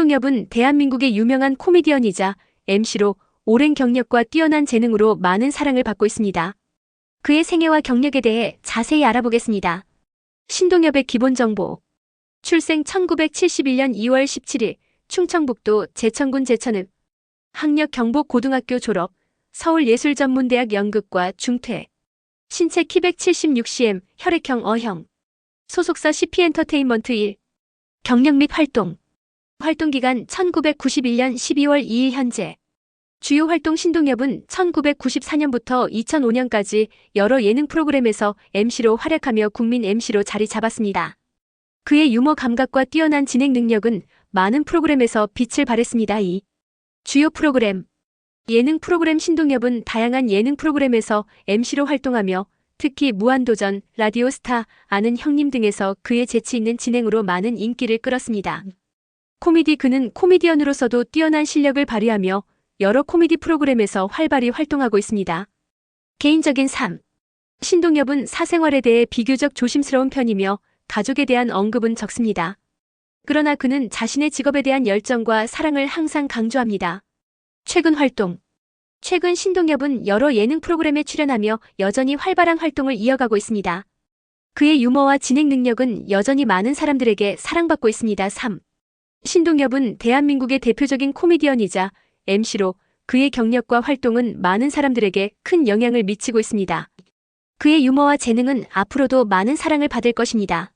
신동엽은 대한민국의 유명한 코미디언이자 MC로 오랜 경력과 뛰어난 재능으로 많은 사랑을 받고 있습니다. 그의 생애와 경력에 대해 자세히 알아보겠습니다. 신동엽의 기본 정보. 출생 1971년 2월 17일 충청북도 제천군 제천읍 학력 경북 고등학교 졸업 서울예술전문대학 연극과 중퇴 신체 키 176cm 혈액형 O형 소속사 CP엔터테인먼트 1 경력 및 활동 활동기간 1991년 12월 2일 현재 주요 활동 신동엽은 1994년부터 2005년까지 여러 예능 프로그램에서 MC로 활약하며 국민 MC로 자리 잡았습니다. 그의 유머 감각과 뛰어난 진행 능력은 많은 프로그램에서 빛을 발했습니다. 이 주요 프로그램 예능 프로그램 신동엽은 다양한 예능 프로그램에서 MC로 활동하며 특히 무한도전, 라디오스타, 아는 형님 등에서 그의 재치 있는 진행으로 많은 인기를 끌었습니다. 코미디 그는 코미디언으로서도 뛰어난 실력을 발휘하며 여러 코미디 프로그램에서 활발히 활동하고 있습니다. 개인적인 삶 신동엽은 사생활에 대해 비교적 조심스러운 편이며 가족에 대한 언급은 적습니다. 그러나 그는 자신의 직업에 대한 열정과 사랑을 항상 강조합니다. 최근 활동 최근 신동엽은 여러 예능 프로그램에 출연하며 여전히 활발한 활동을 이어가고 있습니다. 그의 유머와 진행 능력은 여전히 많은 사람들에게 사랑받고 있습니다. 3. 신동엽은 대한민국의 대표적인 코미디언이자 MC로 그의 경력과 활동은 많은 사람들에게 큰 영향을 미치고 있습니다. 그의 유머와 재능은 앞으로도 많은 사랑을 받을 것입니다.